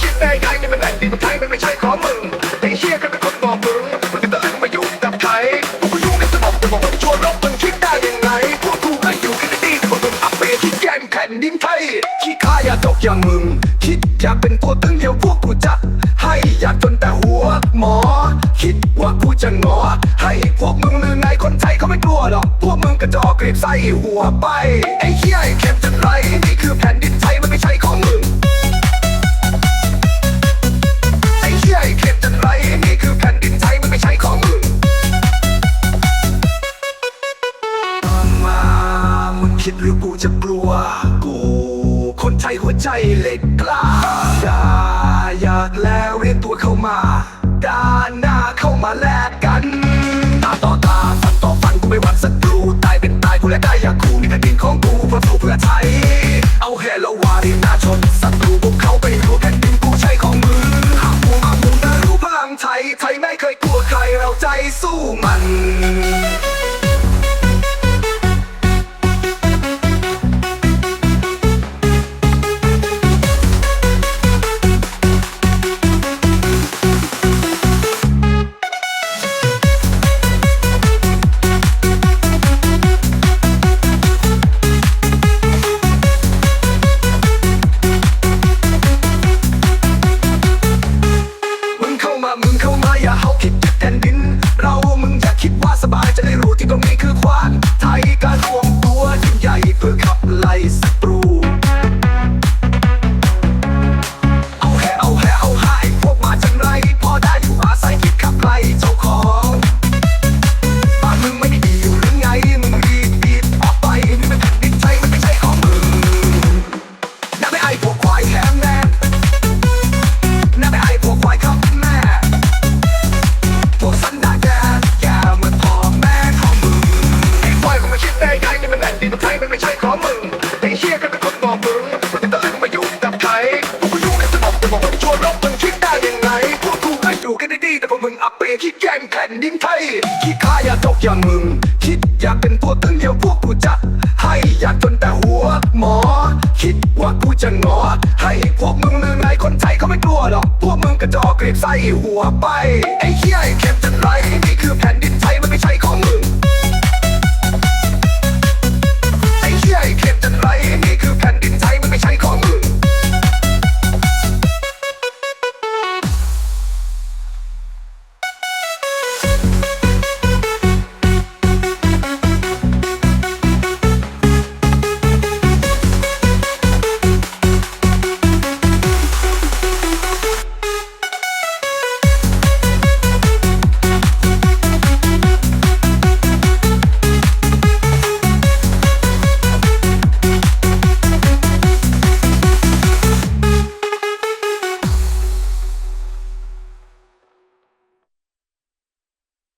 คิดได้ไงนี่มันแผ่นดินไทยมันไม่ใช่ของมึงไอ้เชี่ยก็เป็นคนบอกมึงมันจะตะลึงมาอยุ่งกับไทยพวกกูยุ่งในสมองกูบอกว่าชวนรบมึงคิดได้ยังไงพวกกูอายุกันดีพวกมึงอับเปรียคิดแย่งแผ่นดินไทยขี้ข้าอย่าตกอย่างมึง คิดอยากเป็นตัวตึงเดียวพวกกูจะให้อยากจนแต่หัวหมอ คิดว่ากูจะงอ ให้พวกมึงลืมไงคนไทยเขาไม่กลัวหรอกพวกมึงกระจอกกรีบใส่หัวไปไอ้เหี้ยไอ้เข็มจันไรนี่คือแผ่นดิน คิดหรือกูจะกลัว กู คนไทยหัวใจเหล็กกล้าอย่าอยากแล้วเรียกตัวเข้ามาด้านหน้าเข้ามาแลกกันตาต่อตาฟันต่อฟันกูไม่หวั่นศัตรูตายเป็นตายกูและได้อยากคูนี่แผ่นดินของกูเพื่อสู้เพื่อไทย เอาแฮลวารีหน้าชนศัตรูพวกเขาไปรู้แผ่นดินกูใช่ของมึงหากมึงหากมึงนะรู้พลังไทยไทยไม่เคยกลัวใครเราใจสู้มัน มึงอับเปรียคิดแกงแผ่นดินไทยขี้ข้าอย่าตกอย่างมึง คิดอยากเป็นตัวตึงเดียวพวกกูจะให้อยากจนแต่หัวหมอ คิดว่ากูจะงอ ให้พวกมึงเมืองไงคนไทยเขาไม่กลัวหรอก พวกมึงกระจอกกรีบใส่หัวไป ไอ้เหี้ยไอ้เข็มจันไร